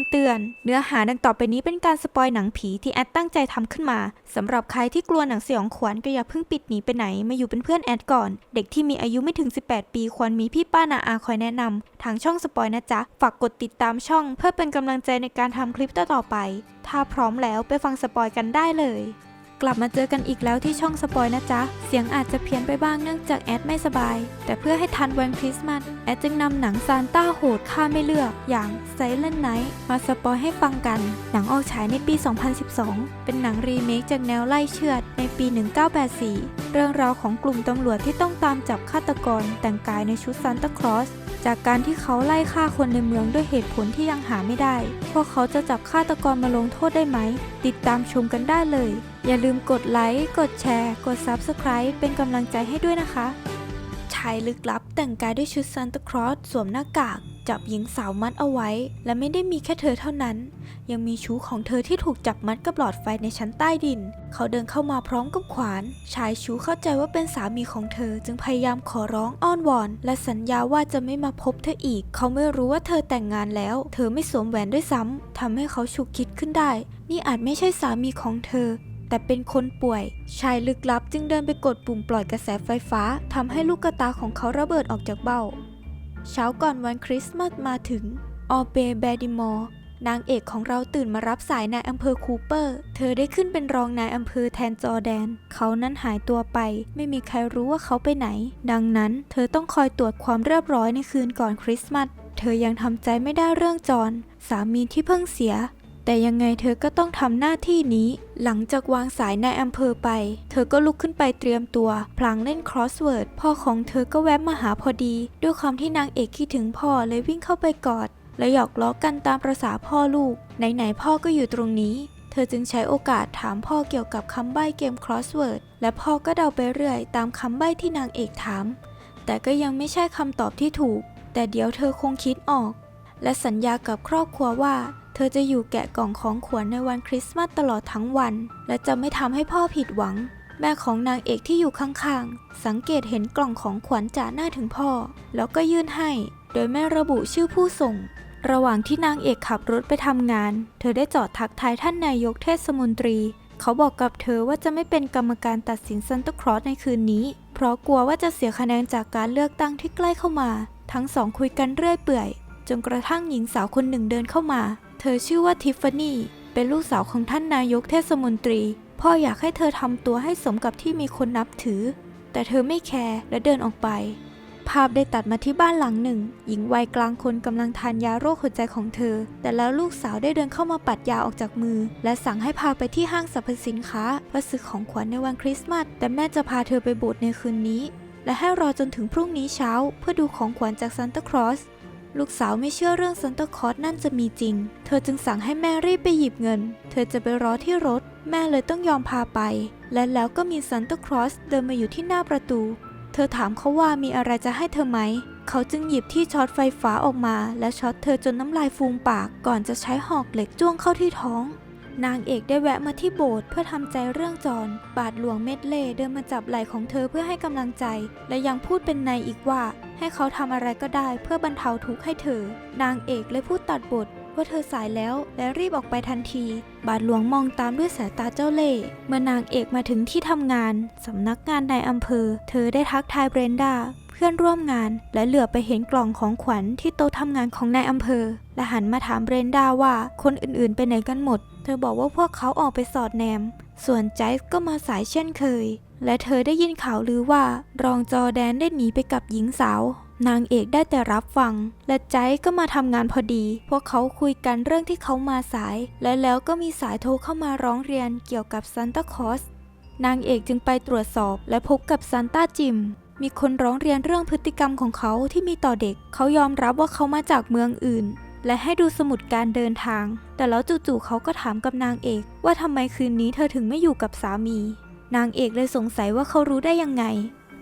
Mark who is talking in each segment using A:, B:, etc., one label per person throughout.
A: ำเตือน เนื้อหาดังต่อไปนี้เป็นการสปอยหนังผีที่แอดตั้งใจทำขึ้นมาสำหรับใครที่กลัวหนังสยองขวัญก็อย่าเพิ่งปิดหนีไปไหนมาอยู่เป็นเพื่อนแอดก่อน เด็กที่มีอายุไม่ถึง 18 ปีควรมีพี่ป้านาอาคอยแนะนำทางช่องสปอยนะจ๊ะ ฝากกดติดตามช่อง เพื่อเป็นกำลังใจในการทำคลิปต่อๆไป ถ้าพร้อมแล้วไปฟังสปอยกันได้เลย กลับมาเจอกันอีกแล้วที่ช่องสปอยนะจ๊ะ เสียงอาจจะเพี้ยนไปบ้างเนื่องจากแอดไม่สบาย แต่เพื่อให้ทันวันคริสต์มาสแอดจึงนำหนังซานต้าโหดค่าไม่เลือก อย่าง Silent Night มาสปอยให้ฟังกัน หนังออกฉายในปี 2012 เป็นหนังรีเมคจากแนวไล่เชือดในปี 1984 เรื่องราวของกลุ่มตำรวจที่ต้องตามจับฆาตกรแต่งกายในชุดซานตาคลอส จากการที่เขาไล่ฆ่าคนในเมืองด้วยเหตุผลที่ยังหาไม่ได้ พวกเขาจะจับฆาตกรมาลงโทษได้ไหม ติดตามชมกันได้เลย อย่าลืมกดไลค์ กดแชร์ กด Subscribe เป็นกำลังใจให้ด้วยนะคะ ชายลึกลับแต่งกายด้วยชุดซานตาคลอสสวมหน้ากาก จับหญิงสาวมัดเอาไว้ และไม่ได้มีแค่เธอเท่านั้น ยังมีชู้ของเธอที่ถูกจับมัดกับหลอดไฟในชั้นใต้ดิน เขาเดินเข้ามาพร้อมกับขวาน ชายชู้เข้าใจว่าเป็นสามีของเธอ จึงพยายามขอร้องอ้อนวอน และสัญญาว่าจะไม่มาพบเธออีก เขาไม่รู้ว่าเธอแต่งงานแล้ว เธอไม่สวมแหวนด้วยซ้ำทำให้เขาฉุกคิดขึ้นได้ นี่อาจไม่ใช่สามีของเธอแต่เป็นคนป่วย ชายลึกลับจึงเดินไปกดปุ่มปล่อยกระแสไฟฟ้าทำให้ลูกกระตาของเขาระเบิดออกจากเบ้า เช้าก่อนวันคริสต์มาสมาถึง ออเบแบดิมอร์นางเอกของเราตื่นมารับสายนายอำเภอคูเปอร์ เธอได้ขึ้นเป็นรองนายอำเภอแทนจอแดน เขานั้นหายตัวไป ไม่มีใครรู้ว่าเขาไปไหน ดังนั้น เธอต้องคอยตรวจความเรียบร้อยในคืนก่อนคริสต์มาส เธอยังทำใจไม่ได้เรื่องจอนสามีที่เพิ่งเสีย แต่ยังไงเธอก็ต้องทำหน้าที่นี้ หลังจากวางสายนายอำเภอไป เธอก็ลุกขึ้นไปเตรียมตัว พลางเล่นครอสเวิร์ด พ่อของเธอก็แวะมาหาพอดี ด้วยความที่นางเอกคิดถึงพ่อเลยวิ่งเข้าไปกอด และหยอกล้อกันตามประษาพ่อลูก ไหนๆพ่อก็อยู่ตรงนี้ เธอจึงใช้โอกาสถามพ่อเกี่ยวกับคำใบ้เกมครอสเวิร์ด และพ่อก็เดาไปเรื่อยตามคำใบ้ที่นางเอกถาม แต่ก็ยังไม่ใช่คำตอบที่ถูก แต่เดี๋ยวเธอคงคิดออก และสัญญากับครอบครัวว่า เธอจะอยู่แกะกล่องของขวัญในวันคริสต์มาสตลอดทั้งวัน และจะไม่ทำให้พ่อผิดหวัง แม่ของนางเอกที่อยู่ข้างๆ สังเกตเห็นกล่องของขวัญจ่าหน้าถึงพ่อ แล้วก็ยื่นให้ โดยไม่ระบุชื่อผู้ส่ง ระหว่างที่นางเอกขับรถไปทำงาน เธอได้จอดทักทายท่านนายกเทศมนตรี เขาบอกกับเธอว่าจะไม่เป็นกรรมการตัดสินซันตาคลอสในคืนนี้ เพราะกลัวว่าจะเสียคะแนนจากการเลือกตั้งที่ใกล้เข้ามา ทั้งสองคุยกันเรื่อยเปื่อย จนกระทั่งหญิงสาวคนหนึ่งเดินเข้ามา เธอชื่อว่าทิฟฟานี่ เป็นลูกสาวของท่านนายกเทศมนตรี พ่ออยากให้เธอทำตัวให้สมกับที่มีคนนับถือ แต่เธอไม่แคร์และเดินออกไป ภาพได้ตัดมาที่บ้านหลังหนึ่ง หญิงวัยกลางคนกำลังทานยาโรคหัวใจของเธอ แต่แล้วลูกสาวได้เดินเข้ามาปัดยาออกจากมือ และสั่งให้พาไปที่ห้างสรรพสินค้าเพื่อซื้อของขวัญในวันคริสต์มาส แต่แม่จะพาเธอไปโบสถ์ในคืนนี้และให้รอจนถึงพรุ่งนี้เช้า เพื่อดูของขวัญจากซานตาคลอส ลูกสาวไม่เชื่อเรื่องซันตาคลอสนั่นจะมีจริง เธอจึงสั่งให้แม่รีบไปหยิบเงิน เธอจะไปรอที่รถ แม่เลยต้องยอมพาไป และแล้วก็มีซันตาคลอสเดินมาอยู่ที่หน้าประตู เธอถามเขาว่ามีอะไรจะให้เธอไหม เขาจึงหยิบที่ช็อตไฟฟ้าออกมา และช็อตเธอจนน้ำลายฟูมปาก ก่อนจะใช้หอกเหล็กจ้วงเข้าที่ท้อง นางเอกได้แวะมาที่โบสถ์เพื่อทำใจเรื่องจรบาทหลวงเม็ดเล่เดินมาจับไหล่ของเธอเพื่อให้กำลังใจ และยังพูดเป็นในอีกว่า ให้เขาทำอะไรก็ได้เพื่อบรรเทาทุกข์ให้เธอ นางเอกเลยพูดตัดบทว่าเธอสายแล้วและรีบออกไปทันที บาทหลวงมองตามด้วยสายตาเจ้าเล่ห์เมื่อนางเอกมาถึงที่ทำงานสำนักงานในอำเภอ เธอได้ทักทายเบรนดาเพื่อนร่วมงาน และเหลือไปเห็นกล่องของขวัญที่โต๊ะทำงานของนายอำเภอ และหันมาถามเบรนดาว่าคนอื่นๆไปไหนกันหมด เธอบอกว่าพวกเขาออกไปสอดแนม ส่วนไจส์ก็มาสายเช่นเคย และเธอได้ยินข่าวลือว่ารองจอแดนได้หนีไปกับหญิงสาว นางเอกได้แต่รับฟัง และไจก็มาทำงานพอดี พวกเขาคุยกันเรื่องที่เขามาสาย และแล้วก็มีสายโทรเข้ามาร้องเรียนเกี่ยวกับซันตาคอสนางเอกจึงไปตรวจสอบและพบกับซันต้าจิม มีคนร้องเรียนเรื่องพฤติกรรมของเขาที่มีต่อเด็ก เขายอมรับว่าเขามาจากเมืองอื่น และให้ดูสมุดการเดินทาง แต่แล้วจู่ๆเขาก็ถามกับนางเอก ว่าทำไมคืนนี้เธอถึงไม่อยู่กับสามี นางเอกเลยสงสัยว่าเขารู้ได้ยังไง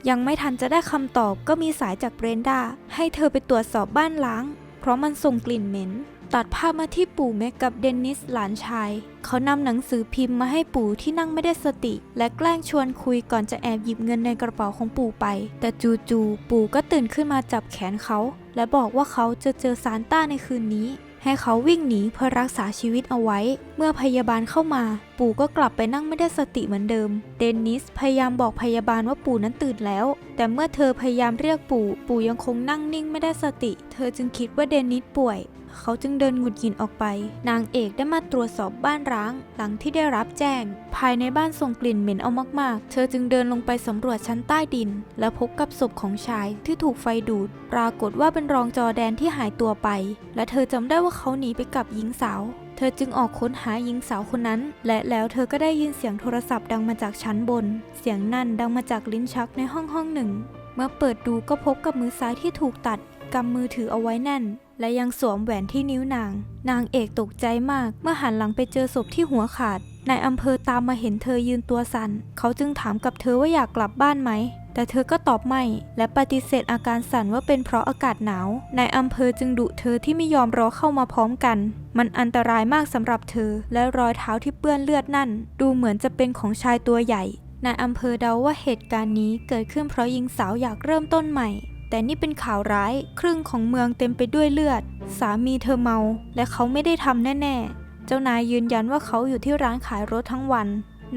A: ยังไม่ทันจะได้คำตอบก็มีสายจากเบรนดาให้เธอไปตรวจสอบบ้านล้าง เพราะมันส่งกลิ่นเหม็น ตัดภาพมาที่ปู่เมกกับเดนนิสหลานชาย เขานำหนังสือพิมพ์มาให้ปู่ที่นั่งไม่ได้สติ และแกล้งชวนคุยก่อนจะแอบหยิบเงินในกระเป๋าของปู่ไป แต่จู่ๆปู่ก็ตื่นขึ้นมาจับแขนเขา และบอกว่าเขาจะเจอซานต้าในคืนนี้ให้เขาวิ่งหนีเพื่อรักษาชีวิตเอาไว้ เมื่อพยาบาลเข้ามา ปู่ก็กลับไปนั่งไม่ได้สติเหมือนเดิม เดนนิสพยายามบอกพยาบาลว่าปู่นั้นตื่นแล้ว แต่เมื่อเธอพยายามเรียกปู่ ปู่ยังคงนั่งนิ่งไม่ได้สติ เธอจึงคิดว่าเดนนิสป่วย เขาจึงเดินหงุดหงิดออกไป นางเอกได้มาตรวจสอบบ้านร้าง หลังที่ได้รับแจ้ง ภายในบ้านส่งกลิ่นเหม็นเอามากๆ เธอจึงเดินลงไปสำรวจชั้นใต้ดิน และพบกับศพของชายที่ถูกไฟดูด ปรากฏว่าเป็นรองจอแดนที่หายตัวไป และเธอจำได้ว่าเขาหนีไปกับหญิงสาว เธอจึงออกค้นหาหญิงสาวคนนั้น และแล้วเธอก็ได้ยินเสียงโทรศัพท์ดังมาจากชั้นบน เสียงนั่นดังมาจากลิ้นชักในห้องห้องหนึ่ง เมื่อเปิดดูก็พบกับมือซ้ายที่ถูกตัดกำมือถือเอาไว้แน่น และยังสวมแหวนที่นิ้วนาง นางเอกตกใจมาก เมื่อหันหลังไปเจอศพที่หัวขาดนายอำเภอตามมาเห็นเธอยืนตัวสัน่น เขาจึงถามกับเธอว่าอยากกลับบ้านไหม แต่เธอก็ตอบไม่ และปฏิเสธอาการสั่นว่าเป็นเพราะอากาศหนาวนายอำเภอจึงดุเธอที่ไม่ยอมรอเข้ามาพร้อมกัน มันอันตรายมากสำหรับเธอ และรอยเท้าที่เปื้อนเลือดนั่น ดูเหมือนจะเป็นของชายตัวใหญ่นายอำเภอเดาว่าเหตุการณ์นี้เกิดขึ้นเพราะหญิงสาวอยากเริ่มต้นใหม่ แต่นี่เป็นข่าวร้าย ครึ่งของเมืองเต็มไปด้วยเลือด สามีเธอเมา และเขาไม่ได้ทำแน่ ๆ เจ้านายยืนยันว่าเขาอยู่ที่ร้านขายรถทั้งวัน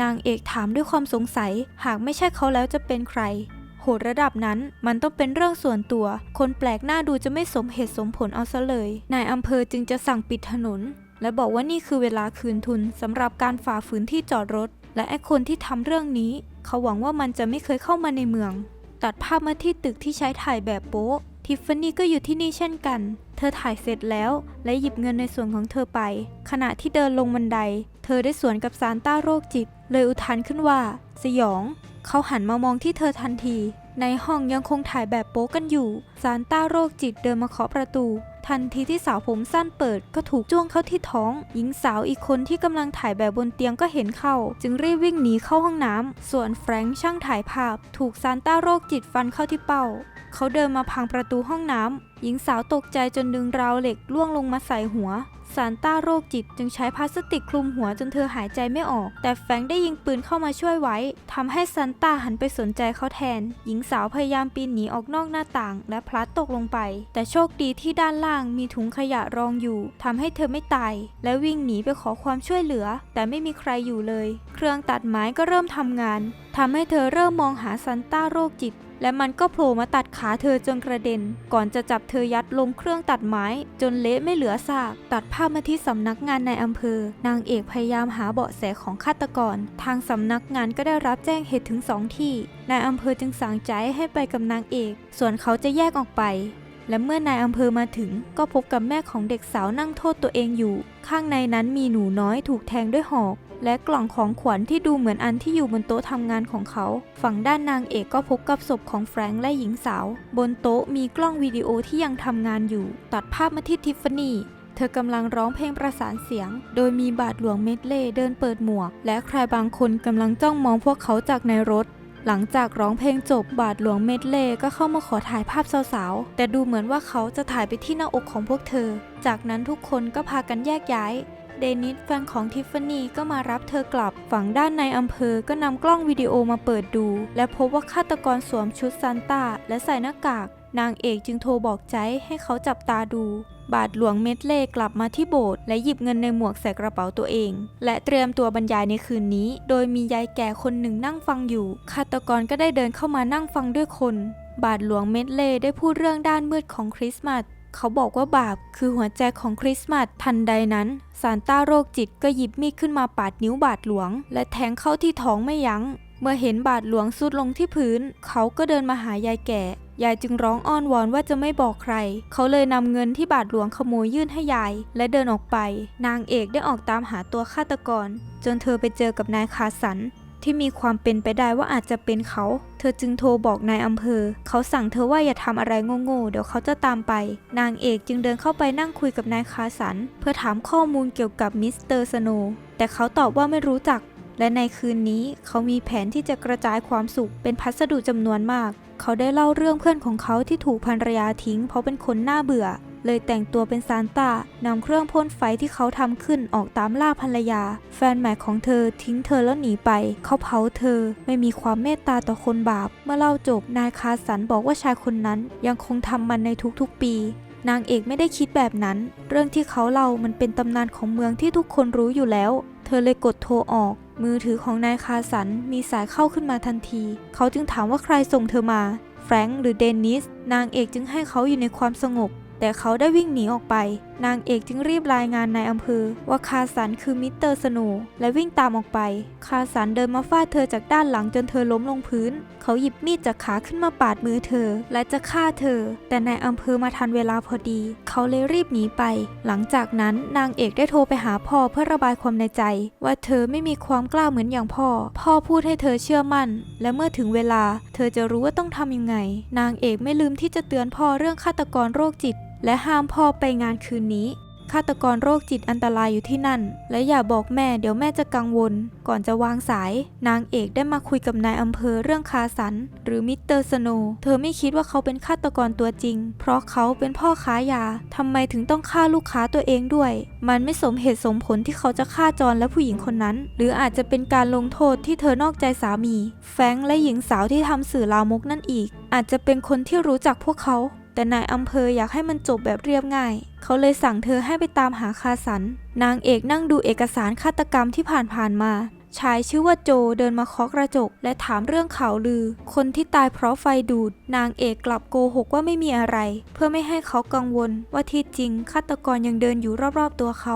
A: นางเอกถามด้วยความสงสัย หากไม่ใช่เขาแล้วจะเป็นใคร โหดระดับนั้นมันต้องเป็นเรื่องส่วนตัว คนแปลกหน้าดูจะไม่สมเหตุสมผลเอาซะเลย นายอำเภอจึงจะสั่งปิดถนน และบอกว่านี่คือเวลาคืนทุนสำหรับการฝ่าฝืนที่จอดรถ และไอ้คนที่ทำเรื่องนี้ เขาหวังว่ามันจะไม่เคยเข้ามาในเมือง ตัดภาพมาที่ตึกที่ใช้ถ่ายแบบโป๊ะ ทิฟฟานี่ก็อยู่ที่นี่เช่นกัน เธอถ่ายเสร็จแล้วและหยิบเงินในส่วนของเธอไป ขณะที่เดินลงบันได เธอได้สวนกับซานต้าโรคจิต เลยอุทานขึ้นว่า สยอง เขาหันมามองที่เธอทันที ในห้องยังคงถ่ายแบบโป๊กันอยู่ ซานต้าโรคจิตเดินมาเคาะประตู ทันทีที่สาวผมสั้นเปิดก็ถูกจ้วงเข้าที่ท้อง หญิงสาวอีกคนที่กำลังถ่ายแบบบนเตียงก็เห็นเข้า จึงรีบวิ่งหนีเข้าห้องน้ำส่วนแฟรงค์ช่างถ่ายภาพ ถูกซานต้าโรคจิตฟันเข้าที่เป้า เขาเดินมาพังประตูห้องน้ำหญิงสาวตกใจจนดึงราวเหล็กล่วงลงมาใส่หัวซานต้าโรคจิตจึงใช้พลาสติกคลุมหัวจนเธอหายใจไม่ออก แต่แฟงได้ยิงปืนเข้ามาช่วยไว้ทำให้ซานต้าหันไปสนใจเขาแทน หญิงสาวพยายามปีนหนีออกนอกหน้าต่าง และพลัดตกลงไป แต่โชคดีที่ด้านล่างมีถุงขยะรองอยู่ทำให้เธอไม่ตาย และวิ่งหนีไปขอความช่วยเหลือ แต่ไม่มีใครอยู่เลย เครื่องตัดไม้ก็เริ่มทำงานทำให้เธอเริ่มมองหาซานต้าโรคจิต และมันก็โผล่มาตัดขาเธอจนกระเด็น ก่อนจะจับเธอยัดลงเครื่องตัดไม้ จนเละไม่เหลือซาก ตัดภาพมาที่สำนักงานในอำเภอ นางเอกพยายามหาเบาะแสของฆาตกร ทางสำนักงานก็ได้รับแจ้งเหตุถึงสองที่นายอำเภอจึงสั่งใจให้ไปกับนางเอก ส่วนเขาจะแยกออกไป และเมื่อนายอำเภอมาถึง ก็พบกับแม่ของเด็กสาวนั่งโทษตัวเองอยู่ ข้างในนั้นมีหนูน้อยถูกแทงด้วยหอก และกล่องของขวัญที่ดูเหมือนอันที่อยู่บนโต๊ะทำงานของเขา ฝั่งด้านนางเอกก็พบกับศพของแฟรงค์และหญิงสาว บนโต๊ะมีกล้องวิดีโอที่ยังทำงานอยู่ ตัดภาพมาที่ทิฟฟานี่เธอกำลังร้องเพลงประสานเสียง โดยมีบาทหลวงเมดเล่เดินเปิดหมวก และใครบางคนกำลังจ้องมองพวกเขาจากในรถ หลังจากร้องเพลงจบบาทหลวงเมดเล่ก็เข้ามาขอถ่ายภาพสาวๆ แต่ดูเหมือนว่าเขาจะถ่ายไปที่หน้าอกของพวกเธอ จากนั้นทุกคนก็พากันแยกย้ายเดนิสแฟนของทิฟฟานี่ก็มารับเธอกลับ ฝั่งด้านในอำเภอก็นำกล้องวิดีโอมาเปิดดู และพบว่าฆาตกรสวมชุดซานต้าและใส่หน้ากาก นางเอกจึงโทรบอกใจให้เขาจับตาดู บาทหลวงเม็ดเล่กลับมาที่โบสถ์และหยิบเงินในหมวกใส่กระเป๋าตัวเอง และเตรียมตัวบรรยายในคืนนี้ โดยมียายแก่คนหนึ่งนั่งฟังอยู่ฆาตกรก็ได้เดินเข้ามานั่งฟังด้วยคน บาทหลวงเม็ดเล่ได้พูดเรื่องด้านมืดของคริสต์มาสเขาบอกว่าบาปคือหัวใจของคริสต์มาสทันใดนั้นซานต้าโรคจิตก็หยิบมีดขึ้นมาปาดนิ้วบาทหลวง และแทงเข้าที่ท้องไม่ยัง้ง เมื่อเห็นบาทหลวงสุดลงที่พื้น เขาก็เดินมาหายายแก่ ยายจึงร้องอ้อนวอนว่าจะไม่บอกใคร เขาเลยนำเงินที่บาทหลวงขโมยยื่นให้ยาย และเดินออกไป นางเอกได้ออกตามหาตัวฆาตกร จนเธอไปเจอกับนายคาสันที่มีความเป็นไปได้ว่าอาจจะเป็นเขา เธอจึงโทรบอกนายอำเภอ เขาสั่งเธอว่าอย่าทำอะไรโง่ๆ เดี๋ยวเขาจะตามไป นางเอกจึงเดินเข้าไปนั่งคุยกับนายคาสัน เพื่อถามข้อมูลเกี่ยวกับมิสเตอร์สโนแต่เขาตอบว่าไม่รู้จัก และในคืนนี้เขามีแผนที่จะกระจายความสุขเป็นพัสดุจำนวนมาก เขาได้เล่าเรื่องเพื่อนของเขาที่ถูกภรรยาทิ้ง เพราะเป็นคนน่าเบื่อ เลยแต่งตัวเป็นซานตานำเครื่องพ่นไฟที่เขาทำขึ้นออกตามล่าภรรยา แฟนใหม่ของเธอทิ้งเธอแล้วหนีไป เขาเผาเธอ ไม่มีความเมตตาต่อคนบาป เมื่อเล่าจบนายคาสันบอกว่าชายคนนั้น ยังคงทำมันในทุกๆปีนางเอกไม่ได้คิดแบบนั้น เรื่องที่เขาเล่ามันเป็นตำนานของเมืองที่ทุกคนรู้อยู่แล้ว เธอเลยกดโทรออก มือถือของนายคาสันมีสายเข้าขึ้นมาทันที เขาจึงถามว่าใครส่งเธอมา แฟรงค์หรือเดนนิส นางเอกจึงให้เขาอยู่ในความสงบ แต่เขาได้วิ่งหนีออกไป นางเอกจึงรีบรายงานนายอำเภอ ว่าคาสันคือมิสเตอร์สโนว์และวิ่งตามออกไป คาสันเดินมาฟาดเธอจากด้านหลังจนเธอล้มลงพื้น เขาหยิบมีดจากขาขึ้นมาปาดมือเธอ และจะฆ่าเธอ แต่นายอำเภอมาทันเวลาพอดี เขาเลยรีบหนีไป หลังจากนั้นนางเอกได้โทรไปหาพ่อเพื่อระบายความในใจ ว่าเธอไม่มีความกล้าเหมือนอย่างพ่อ พ่อพูดให้เธอเชื่อมั่น และเมื่อถึงเวลา เธอจะรู้ว่าต้องทำยังไง นางเอกไม่ลืมที่จะเตือนพ่อเรื่องฆาตกรโรคจิต และห้ามพ่อไปงานคืนนี้ฆาตกรโรคจิตอันตรายอยู่ที่นั่น และอย่าบอกแม่เดี๋ยวแม่จะกังวล ก่อนจะวางสาย นางเอกได้มาคุยกับนายอำเภอเรื่องคาสัน หรือมิสเตอร์สโนเธอไม่คิดว่าเขาเป็นฆาตกรตัวจริง เพราะเขาเป็นพ่อค้ายาทำไมถึงต้องฆ่าลูกค้าตัวเองด้วย มันไม่สมเหตุสมผลที่เขาจะฆ่าจรและผู้หญิงคนนั้น หรืออาจจะเป็นการลงโทษที่เธอนอกใจสามี แฟงและหญิงสาวที่ทำสื่อลามกนั่นอีก อาจจะเป็นคนที่รู้จักพวกเขา แต่นายอำเภออยากให้มันจบแบบเรียบง่าย เขาเลยสั่งเธอให้ไปตามหาคาสัน นางเอกนั่งดูเอกสารฆาตกรรมที่ผ่านๆมา ชายชื่อว่าโจเดินมาเคาะกระจก และถามเรื่องข่าวลือ คนที่ตายเพราะไฟดูด นางเอกกลับโกหกว่าไม่มีอะไร เพื่อไม่ให้เขากังวลว่าที่จริงฆาตกรยังเดินอยู่รอบๆตัวเขา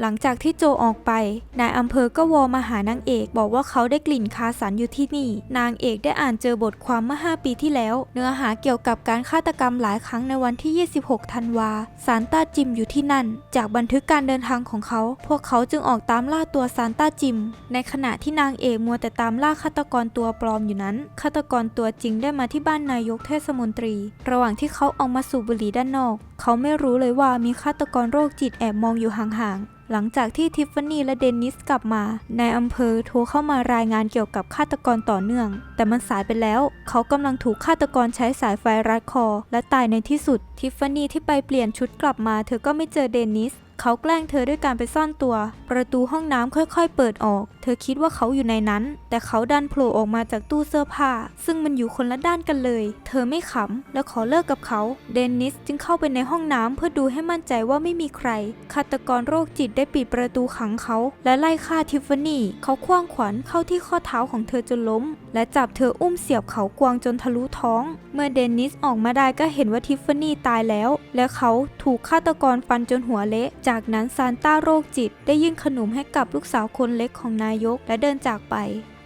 A: หลังจากที่โจออกไป นายอำเภอก็วอมาหานางเอก บอกว่าเขาได้กลิ่นคาสันอยู่ที่นี่ นางเอกได้อ่านเจอบทความเมื่อ 5 ปีที่แล้ว เนื้อหาเกี่ยวกับการฆาตกรรมหลายครั้งในวันที่ 26 ธันวา ซานต้าจิมอยู่ที่นั่น จากบันทึกการเดินทางของเขา พวกเขาจึงออกตามล่าตัวซานต้าจิม ในขณะที่นางเอกมัวแต่ตามล่าฆาตกรตัวปลอมอยู่นั้น ฆาตกรตัวจริงได้มาที่บ้านนายกเทศมนตรี ระหว่างที่เขาออกมาสูบบุหรี่ด้านนอก เขาไม่รู้เลยว่ามีฆาตกรโรคจิตแอบมองอยู่ห่างๆหลังจากที่ทิฟฟานี่และเดนนิสกลับมานายอำเภอโทรเข้ามารายงานเกี่ยวกับฆาตกรต่อเนื่อง แต่มันสายไปแล้ว เขากำลังถูกฆาตกรใช้สายไฟรัดคอ และตายในที่สุด ทิฟฟานี่ที่ไปเปลี่ยนชุดกลับมา เธอก็ไม่เจอเดนนิส เขาแกล้งเธอด้วยการไปซ่อนตัว ประตูห้องน้ำค่อยๆ เปิดออก เธอคิดว่าเขาอยู่ในนั้น แต่เขาดันโผล่ออกมาจากตู้เสื้อผ้า ซึ่งมันอยู่คนละด้านกันเลย เธอไม่ขำและขอเลิกกับเขา เดนนิสจึงเข้าไปในห้องน้ำเพื่อดูให้มั่นใจว่าไม่มีใคร ฆาตกรโรคจิตได้ปิดประตูขังเขา และไล่ฆ่าทิฟฟานี่ เขาคว้างขวานเข้าที่ข้อเท้าของเธอจนล้ม และจับเธออุ้มเสียบเขากวางจนทะลุท้อง เมื่อเดนนิสออกมาได้ก็เห็นว่าทิฟฟานี่ตายแล้ว และเขาถูกฆาตกรฟันจนหัวเละ จากนั้นซานต้าโรคจิต ได้ยื่นขนมให้กับลูกสาวคนเล็กของนายกและเดินจากไป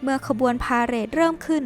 A: เมื่อขบวนพาเหรดเริ่มขึ้น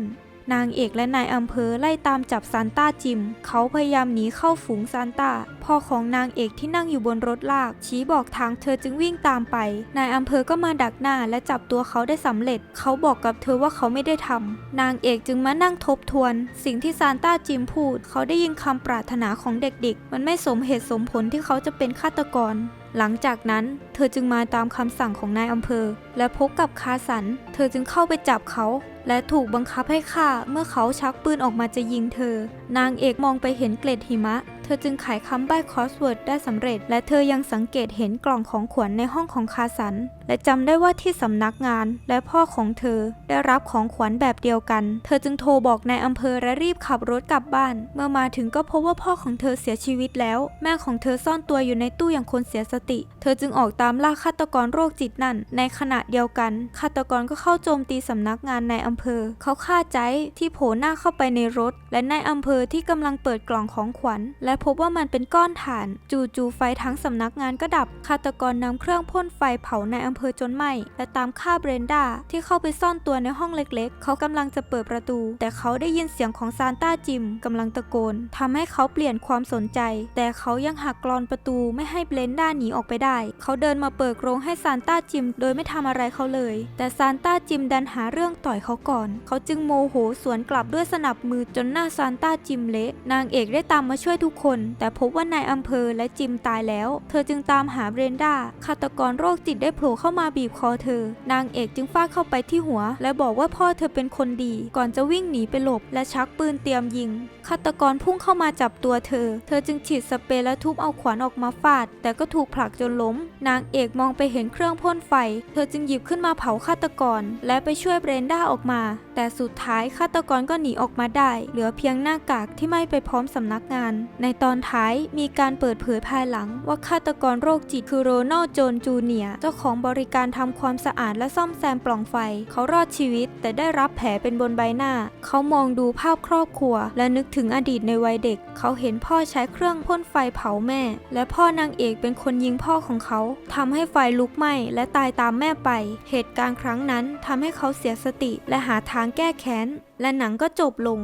A: นางเอกและนายอำเภอไล่ตามจับซานต้าจิม เขาพยายามหนีเข้าฝูงซานต้าพ่อของนางเอกที่นั่งอยู่บนรถลาก ชี้บอกทางเธอจึงวิ่งตามไป นายอำเภอก็มาดักหน้าและจับตัวเขาได้สำเร็จ เขาบอกกับเธอว่าเขาไม่ได้ทำนางเอกจึงมานั่งทบทวน สิ่งที่ซานต้าจิมพูด เขาได้ยินคำปรารถนาของเด็กๆ มันไม่สมเหตุสมผลที่เขาจะเป็นฆาตกร หลังจากนั้นเธอจึงมาตามคำสั่งของนายอำเภอ และพบกับคาสัน เธอจึงเข้าไปจับเขา และถูกบังคับให้ฆ่าเมื่อเขาชักปืนออกมาจะยิงเธอ นางเอกมองไปเห็นเกล็ดหิมะ เธอจึงไขคำใบ้คอสเวิร์ดได้สำเร็จ และเธอยังสังเกตเห็นกล่องของขวัญในห้องของคาสัน และจำได้ว่าที่สำนักงานและพ่อของเธอได้รับของขวัญแบบเดียวกัน เธอจึงโทรบอกนายอำเภอและรีบขับรถกลับบ้าน เมื่อมาถึงก็พบว่าพ่อของเธอเสียชีวิตแล้ว แม่ของเธอซ่อนตัวอยู่ในตู้อย่างคนเสียสติ เธอจึงออกตามล่าฆาตกรโรคจิตนั่น ในขณะเดียวกันฆาตกรก็เข้าโจมตีสำนักงานนายอำเภอ เขาฆ่าใจที่โผล่หน้าเข้าไปในรถ และนายอำเภอที่กำลังเปิดกล่องของขวัญและและพบว่ามันเป็นก้อนถ่าน จู่ๆไฟทั้งสำนักงานก็ดับ ฆาตกรนำเครื่องพ่นไฟเผาในอำเภอจนไหม้และตามฆ่าเบรนดาที่เข้าไปซ่อนตัวในห้องเล็กๆ เขากำลังจะเปิดประตู แต่เขาได้ยินเสียงของซานต้าจิมกำลังตะโกนทำให้เขาเปลี่ยนความสนใจ แต่เขายังหักกรอนประตูไม่ให้เบรนด้าหนีออกไปได้ เขาเดินมาเปิดกรงให้ซานต้าจิม โดยไม่ทำอะไรเขาเลย แต่ซานต้าจิมดันหาเรื่องต่อยเขาก่อน เขาจึงโมโหสวนกลับด้วยสนับมือจนหน้าซานต้าจิมเละนางเอกได้ตามมาช่วยทุกคน แต่พบว่านายอำเภอและจิมตายแล้ว เธอจึงตามหาเบรนดาฆาตกรโรคจิตได้โผล่เข้ามาบีบคอเธอ นางเอกจึงฟาดเข้าไปที่หัว และบอกว่าพ่อเธอเป็นคนดี ก่อนจะวิ่งหนีไปหลบ และชักปืนเตรียมยิงฆาตกรพุ่งเข้ามาจับตัวเธอ เธอจึงฉีดสเปรย์และทุบเอาขวานออกมาฟาด แต่ก็ถูกผลักจนล้ม นางเอกมองไปเห็นเครื่องพ่นไฟ เธอจึงหยิบขึ้นมาเผาฆาตกร และไปช่วยเบรนด้าออกมา แต่สุดท้ายฆาตกรก็หนีออกมาได้ เหลือเพียงหน้ากากที่ไม่ไปพร้อมสำนักงาน ในตอนท้ายมีการเปิดเผยภายหลัง ว่าฆาตกรโรคจิตคือโรนัลโจนจูเนียเจ้าของบริการทำความสะอาดและซ่อมแซมปล่องไฟ เขารอดชีวิต แต่ได้รับแผลเป็นบนใบหน้า เขามองดูภาพครอบครัว และนึกถึงอดีตในวัยเด็ก เขาเห็นพ่อใช้เครื่องพ่นไฟเผาแม่ และพ่อนางเอกเป็นคนยิงพ่อของเขาทำให้ไฟลุกไหม้และตายตามแม่ไป เหตุการณ์ครั้งนั้นทำให้เขาเสียสติและหาทางแก้แค้น และหนังก็จบลง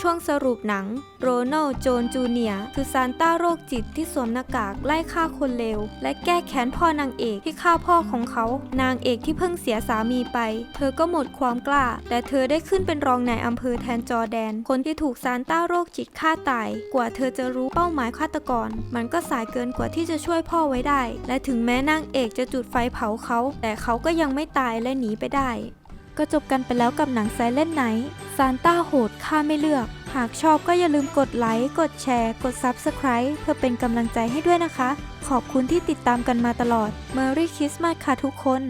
A: ช่วงสรุปหนัง โรนัลโจนจูเนียร์คือซานต้าโรคจิตที่สวมหน้ากากไล่ฆ่าคนเลว และแก้แค้นพ่อนางเอกที่ฆ่าพ่อของเขา นางเอกที่เพิ่งเสียสามีไป เธอก็หมดความกล้า แต่เธอได้ขึ้นเป็นรองนายอำเภอแทนจอแดน คนที่ถูกซานต้าโรคจิตฆ่าตาย กว่าเธอจะรู้เป้าหมายฆาตกร มันก็สายเกินกว่าที่จะช่วยพ่อไว้ได้ และถึงแม้นางเอกจะจุดไฟเผาเขา แต่เขาก็ยังไม่ตายและหนีไปได้ ก็จบกันไปแล้วกับหนังไซเลนไนท์ซานต้าโหดฆ่าไม่เลือก หากชอบก็อย่าลืมกดไลค์ กดแชร์ กด Subscribe เพื่อเป็นกำลังใจให้ด้วยนะคะ ขอบคุณที่ติดตามกันมาตลอด Merry Christmas ค่ะทุกคน